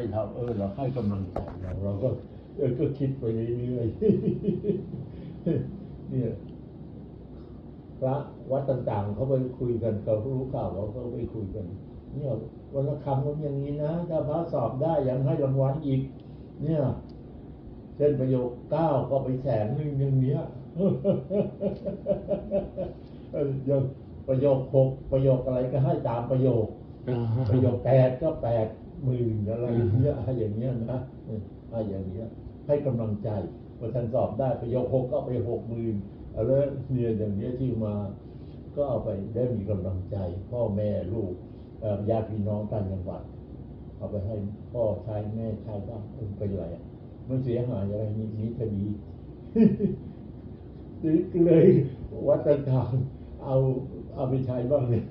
ให้เราเออเราให้กำลังใจเราเราก็เออก็คิดไปเรื่อยๆเนี่ยพระวัดต่างๆเขาไปคุยกันเขารู้ข่าวเขาก็ไปคุยกัน เนี่ยวันละคำก็อย่างนี้นะถ้าพระสอบได้ยังให้รางวัลอีก เนี่ยเช่นประโยคเก้าก็ไปแสนหนึ่งอย่างเนี้ยเอออย่างประโยคหกประโยคอะไรก็ให้ตามประโยค ประโยคแปดก็แปด หมื่นอะไรอย่างเงี้ยให้อย่างเงี้ยนะให้อย่างเงี้ยให้กำลังใจพอท่านสอบได้ไปยคหกก็ไปหกหมื่นอะไรเนี่ยอย่างเงี้ยที่มา ก็เอาไปได้มีกำลังใจ พ่อแม่ลูกญาติพี่น้องต่างจังหวัดเอาไปให้พ่อใช้แม่ใช้บ้างเปอะไรอะมันเสียหายอะไรนี่นี่จะดีเลยวัดต่างๆเอาเอาไปใช้บ้างเลย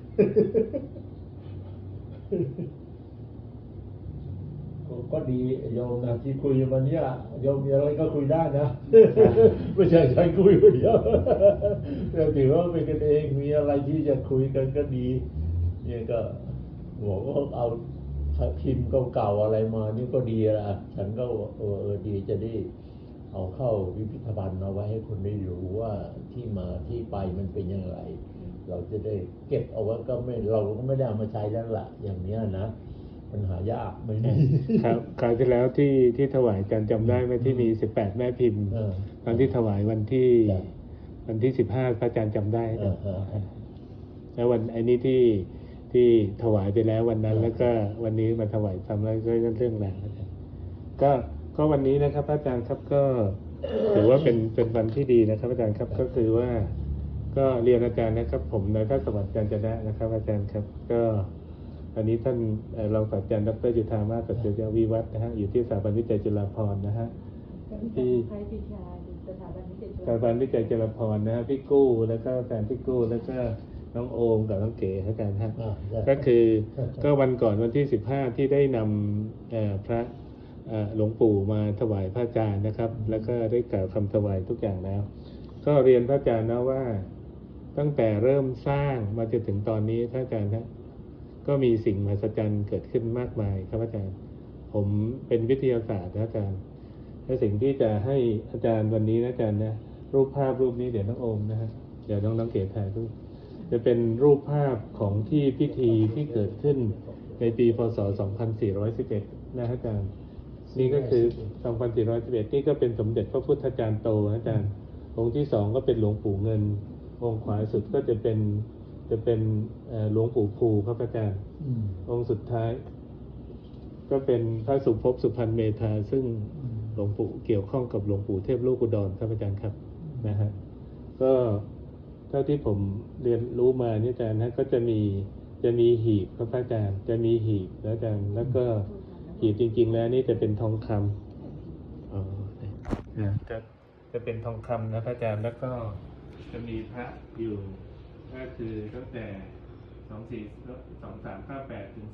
ก็ก็ดีโยมนะที่คุยวันเนี้ยโยมมีอะไรก็คุยได้นะ ไม่ใช่ใช้คุยคนเดียวเราถือว่าเป็นกันเองมีอะไรที่จะคุยกันก็ดี เนี่ยก็หัวก็เอาพิมพ์เก่าๆอะไรมานี่ก็ดีละฉันก็ว่าเออเออดีจะได้เอาเข้าพิพิธภัณฑ์เอาไว้ให้คนได้รู้ว่าที่มาที่ไปมันเป็นอย่างไร เราจะได้เก็บเอาไว้ก็ไม่เราก็ไม่ได้เอามาใช้แล้วล่ะ อย่างเนี้ยนะ มันหายากไม่มีครับคราวที่แล้วที่ที่ถวายอาจารย์จำได้ไหมที่มีสิบแปดแม่พิมพ์เออตอนที่ถวายวันที่จ้ะวันที่สิบห้าพระอาจารย์จำได้เออเออเออแล้ววันไอ้นี้ที่ที่ถวายไปแล้ววันนั้นเออแล้วก็วันนี้มาถวายซ้ำแล้วก็เรื่องเรื่องราวก็ก็วันนี้นะครับพระอาจารย์ครับก็ถือว่าเป็นเป็นวันที่ดีนะครับ อาจารย์ครับก็คือว่า ก็เรียนอาจารย์นะครับ ผมนายแพทย์สวัสดิ์จันทนะนะครับ อาจารย์ครับ ก็ อันนี้ท่านเอ่อรองศาสตราจารย์ดรจุธามาศสัจจวิวัฒน์นะฮะอยู่ที่สถาบันวิจัยจุฬาภรณ์นะฮะที่ใช้ปีชาสถาบันวิจัยสถาบันวิจัยจุฬาภรณ์นะฮะพี่กู้แล้วก็แฟนพี่กู้แล้วก็น้องโอมกับน้องเก๋อาจารย์ฮะอ่าได้ก็คือก็วันก่อนวันที่ 15 ที่ได้นำเอ่อพระเอ่อหลวงปู่มาถวายพระอาจารย์นะครับ แล้วก็ได้กล่าวคำถวายทุกอย่างแล้ว ก็เรียนพระอาจารย์นะว่าตั้งแต่เริ่มสร้างมาจนถึงตอนนี้พระอาจารย์นะ ก็มีสิ่งมหัศจรรย์เกิดขึ้นมากมายครับอาจารย์ ผมเป็นวิทยาศาสตร์นะอาจารย์และสิ่งที่จะให้อาจารย์วันนี้นะอาจารย์นะรูปภาพรูปนี้เดี๋ยวน้องโอมนะฮะเดี๋ยวน้องน้องเก๋ถ่ายรูปจะเป็นรูปภาพของที่พิธีที่เกิดขึ้นในปีพศ 2411 นะอาจารย์ นี่ก็คือ 2411 นี่ก็เป็นสมเด็จพระพุทธจารย์โตนะอาจารย์ องค์ที่สองก็เป็นหลวงปู่เงิน องค์ขวาสุดก็จะเป็น จะเป็นเอ่อหลวงปู่ภูครับอาจารย์อืมองค์สุดท้าย ก็เป็นพระสุภพสุพรรณเมธาซึ่งอืมหลวงปู่เกี่ยวข้องกับหลวงปู่เทพลูกอุดรครับอาจารย์ครับนะฮะก็เท่าที่ผมเรียนรู้มาเนี่ยอาจารย์นะก็จะมีจะมีหีบครับอาจารย์ จะมีหีบแล้วอาจารย์แล้วก็หีบจริง ๆ แล้วนี่จะเป็นทองคำอ๋อนะจะจะเป็นทองคำนะพระอาจารย์แล้วก็จะมีพระอยู่ ก็คือตั้งแต่สองสี่สองสามเก้าแปดถึง